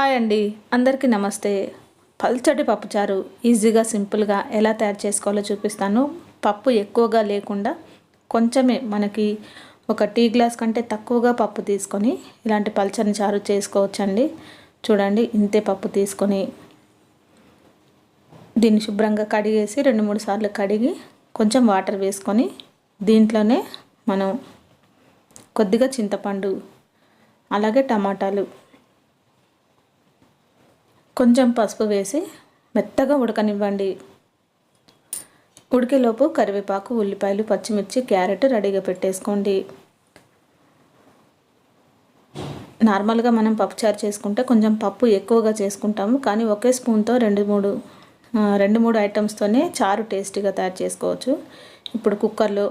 Hi అండి అందరికీ నమస్తే. పల్చటి పప్పుచారు ఈజీగా సింపుల్గా ఎలా తయారు చేసుకోవాలో చూపిస్తాను. పప్పు ఎక్కువగా లేకుండా కొంచెమే మనకి ఒక టీ గ్లాస్ కంటే తక్కువగా పప్పు తీసుకొని ఇలాంటి పల్చని చారు చేసుకోవచ్చండి. చూడండి ఇంతే పప్పు తీసుకొని దీన్ని శుభ్రంగా కడిగేసి రెండు మూడు సార్లు కడిగి కొంచెం వాటర్ వేసుకొని దీంట్లోనే మనం కొద్దిగా చింతపండు అలాగే టమాటాలు కొంచెం పసుపు వేసి మెత్తగా ఉడకనివ్వండి. ఉడికేలోపు కరివేపాకు ఉల్లిపాయలు పచ్చిమిర్చి క్యారెట్ రెడీగా పెట్టేసుకోండి. నార్మల్గా మనం పప్పుచారు చేసుకుంటే కొంచెం పప్పు ఎక్కువగా చేసుకుంటాము కానీ ఒకే స్పూన్తో రెండు మూడు రెండు మూడు ఐటమ్స్తోనే చారు టేస్టీగా తయారు చేసుకోవచ్చు. ఇప్పుడు కుక్కర్లో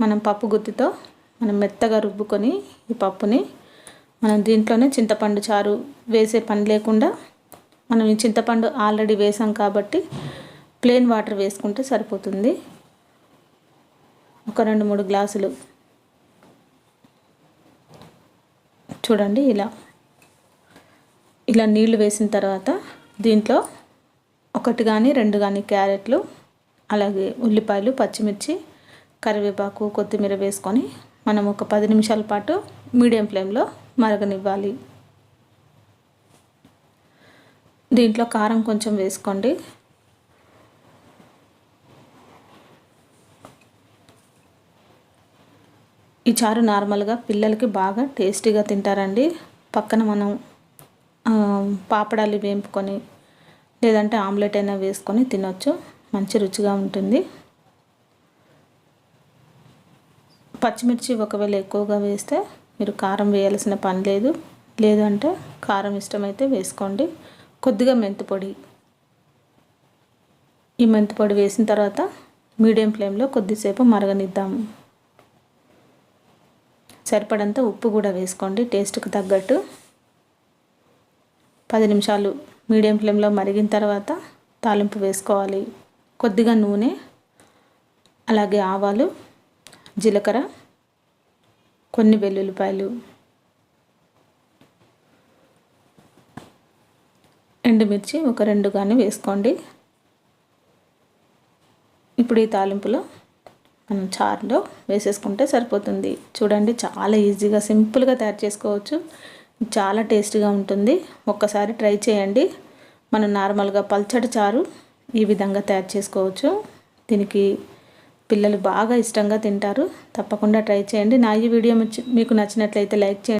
మనం పప్పు గుత్తితో మనం మెత్తగా రుబ్బుకొని ఈ పప్పుని మనం దీంట్లోనే చింతపండు చారు వేసే పని లేకుండా మనం ఈ చింతపండు ఆల్రెడీ వేసాం కాబట్టి ప్లెయిన్ వాటర్ వేసుకుంటే సరిపోతుంది. ఒక రెండు మూడు గ్లాసులు. చూడండి ఇలా. ఇలా నీళ్ళు వేసిన తర్వాత దీంట్లో ఒకటి కానీ రెండు కానీ క్యారెట్లు అలాగే ఉల్లిపాయలు పచ్చిమిర్చి కరివేపాకు కొత్తిమీర వేసుకొని మనం ఒక పది నిమిషాల పాటు మీడియం ఫ్లేమ్లో మరగనివ్వాలి. దీంట్లో కారం కొంచెం వేసుకోండి. ఈ చారు నార్మల్గా పిల్లలకి బాగా టేస్టీగా తింటారండి. పక్కన మనం పాపడాలు వేంపుకొని లేదంటే ఆమ్లెట్ అయినా వేసుకొని తినొచ్చు. మంచి రుచిగా ఉంటుంది. పచ్చిమిర్చి ఒకవేళ ఎక్కువగా వేస్తే మీరు కారం వేయాల్సిన పని లేదు. లేదంటే కారం ఇష్టమైతే వేసుకోండి. కొద్దిగా మెంతిపొడి. ఈ మెంతిపొడి వేసిన తర్వాత మీడియం ఫ్లేమ్లో కొద్దిసేపు మరగనిద్దాము సరిపడంత ఉప్పు కూడా వేసుకోండి టేస్ట్కి తగ్గట్టు. పది నిమిషాలు మీడియం ఫ్లేమ్లో మరిగిన తర్వాత తాలింపు వేసుకోవాలి. కొద్దిగా నూనె అలాగే ఆవాలు జీలకర్ర కొన్ని వెల్లుల్లిపాయలు. ఎండుమిర్చి ఒక రెండు కానీ వేసుకోండి. ఇప్పుడు ఈ తాలింపులో మనం చారులో వేసేసుకుంటే సరిపోతుంది. చూడండి చాలా ఈజీగా సింపుల్గా తయారు చేసుకోవచ్చు. చాలా టేస్టీగా ఉంటుంది. ఒక్కసారి ట్రై చేయండి. మనం నార్మల్గా పల్చటి చారు ఈ విధంగా తయారు చేసుకోవచ్చు. దీనికి పిల్లలు బాగా ఇష్టంగా తింటారు. తప్పకుండా ట్రై చేయండి. నా ఈ వీడియో మీకు నచ్చినట్లయితే లైక్ చేయండి.